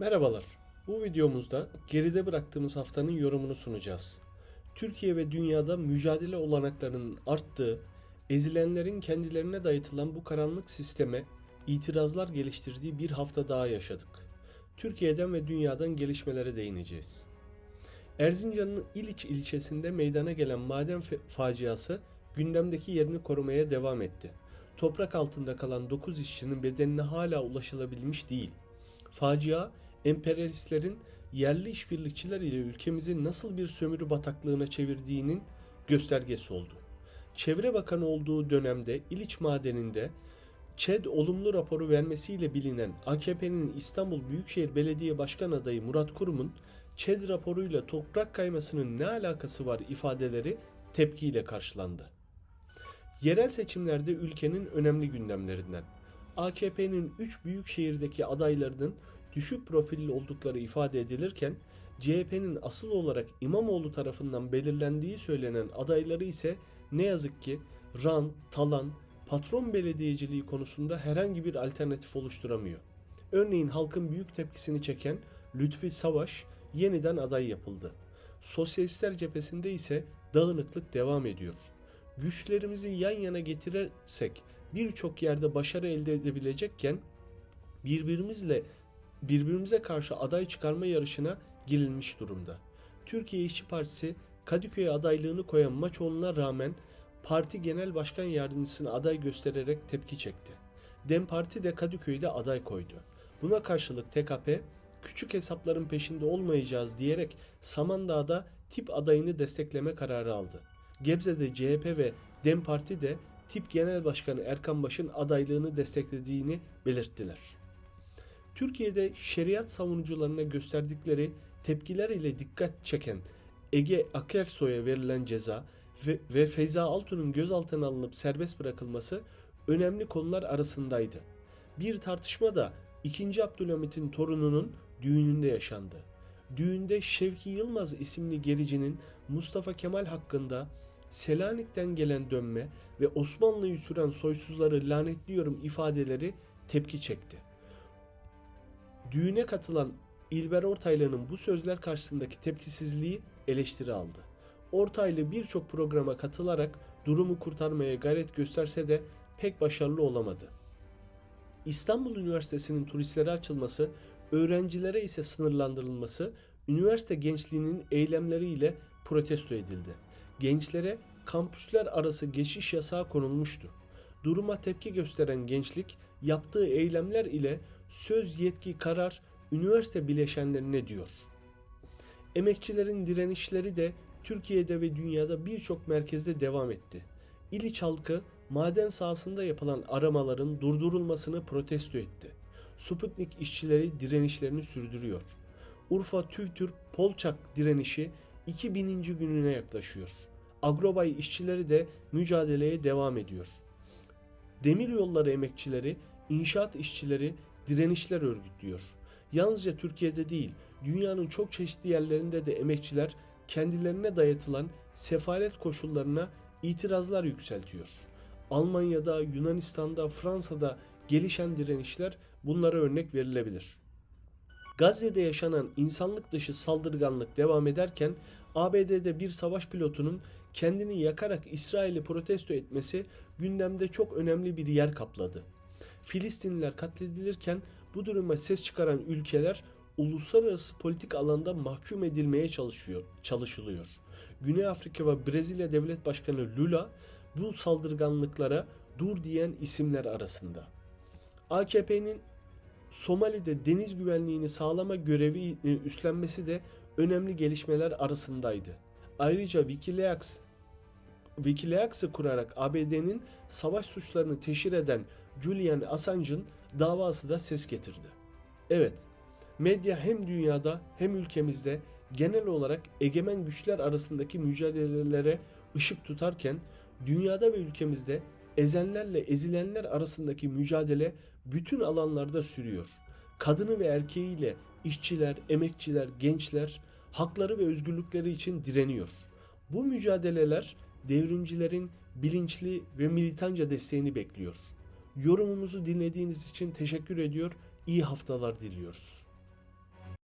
Merhabalar. Bu videomuzda geride bıraktığımız haftanın yorumunu sunacağız. Türkiye ve dünyada mücadele olanaklarının arttığı, ezilenlerin kendilerine dayatılan bu karanlık sisteme itirazlar geliştirdiği bir hafta daha yaşadık. Türkiye'den ve dünyadan gelişmelere değineceğiz. Erzincan'ın İliç ilçesinde meydana gelen maden faciası gündemdeki yerini korumaya devam etti. Toprak altında kalan 9 işçinin bedenine hala ulaşılabilmiş değil. Facia, emperyalistlerin yerli işbirlikçiler ile ülkemizi nasıl bir sömürü bataklığına çevirdiğinin göstergesi oldu. Çevre Bakanı olduğu dönemde İliç Madeni'nde ÇED olumlu raporu vermesiyle bilinen AKP'nin İstanbul Büyükşehir Belediye Başkan adayı Murat Kurum'un ÇED raporuyla toprak kaymasının ne alakası var ifadeleri tepkiyle karşılandı. Yerel seçimlerde ülkenin önemli gündemlerinden. AKP'nin 3 büyük şehirdeki adaylarının düşük profilli oldukları ifade edilirken CHP'nin asıl olarak İmamoğlu tarafından belirlendiği söylenen adayları ise ne yazık ki rant, talan, patron belediyeciliği konusunda herhangi bir alternatif oluşturamıyor. Örneğin halkın büyük tepkisini çeken Lütfi Savaş yeniden aday yapıldı. Sosyalistler cephesinde ise dağınıklık devam ediyor. Güçlerimizi yan yana getirirsek birçok yerde başarı elde edebilecekken birbirimizle birbirimize karşı aday çıkarma yarışına girilmiş durumda. Türkiye İşçi Partisi Kadıköy adaylığını koyan Maçoğlu'na rağmen parti genel başkan yardımcısını aday göstererek tepki çekti. Dem Parti de Kadıköy'de aday koydu. Buna karşılık TKP küçük hesapların peşinde olmayacağız diyerek Samandağ'da tip adayını destekleme kararı aldı. Gebze'de CHP ve Dem Parti de tip genel başkanı Erkan Baş'ın adaylığını desteklediğini belirttiler. Türkiye'de şeriat savunucularına gösterdikleri tepkiler ile dikkat çeken Ege Akersoy'a verilen ceza ve, ve Feyza Altun'un gözaltına alınıp serbest bırakılması önemli konular arasındaydı. Bir tartışma da 2. Abdülhamit'in torununun düğününde yaşandı. Düğünde Şevki Yılmaz isimli gericinin Mustafa Kemal hakkında Selanik'ten gelen dönme ve Osmanlı'yı süren soysuzları lanetliyorum ifadeleri tepki çekti. Düğüne katılan İlber Ortaylı'nın bu sözler karşısındaki tepkisizliği eleştiri aldı. Ortaylı birçok programa katılarak durumu kurtarmaya gayret gösterse de pek başarılı olamadı. İstanbul Üniversitesi'nin turistlere açılması, öğrencilere ise sınırlandırılması üniversite gençliğinin eylemleriyle protesto edildi. Gençlere kampüsler arası geçiş yasağı konulmuştu. Duruma tepki gösteren gençlik yaptığı eylemler ile söz yetki karar üniversite bileşenlerine diyor. Emekçilerin direnişleri de Türkiye'de ve dünyada birçok merkezde devam etti. İliç halkı maden sahasında yapılan aramaların durdurulmasını protesto etti. Sputnik işçileri direnişlerini sürdürüyor. Urfa Tüvtür Polçak direnişi 2000. gününe yaklaşıyor. Agrobay işçileri de mücadeleye devam ediyor. Demir yolları emekçileri, inşaat işçileri direnişler örgütlüyor. Yalnızca Türkiye'de değil, dünyanın çok çeşitli yerlerinde de emekçiler kendilerine dayatılan sefalet koşullarına itirazlar yükseltiyor. Almanya'da, Yunanistan'da, Fransa'da gelişen direnişler bunlara örnek verilebilir. Gazze'de yaşanan insanlık dışı saldırganlık devam ederken ABD'de bir savaş pilotunun kendini yakarak İsrail'i protesto etmesi gündemde çok önemli bir yer kapladı. Filistinliler katledilirken bu duruma ses çıkaran ülkeler uluslararası politik alanda mahkum edilmeye çalışıyor, çalışılıyor. Güney Afrika ve Brezilya Devlet Başkanı Lula bu saldırganlıklara dur diyen isimler arasında. AKP'nin Somali'de deniz güvenliğini sağlama görevi e, üstlenmesi de önemli gelişmeler arasındaydı. Ayrıca Wikileaks Wikileaks'ı kurarak ABD'nin savaş suçlarını teşhir eden Julian Assange'ın davası da ses getirdi. Evet, medya hem dünyada hem ülkemizde genel olarak egemen güçler arasındaki mücadelelere ışık tutarken dünyada ve ülkemizde ezenlerle ezilenler arasındaki mücadele bütün alanlarda sürüyor. Kadını ve erkeğiyle işçiler, emekçiler, gençler hakları ve özgürlükleri için direniyor. Bu mücadeleler devrimcilerin bilinçli ve militanca desteğini bekliyor. Yorumumuzu dinlediğiniz için teşekkür ediyor. İyi haftalar diliyoruz.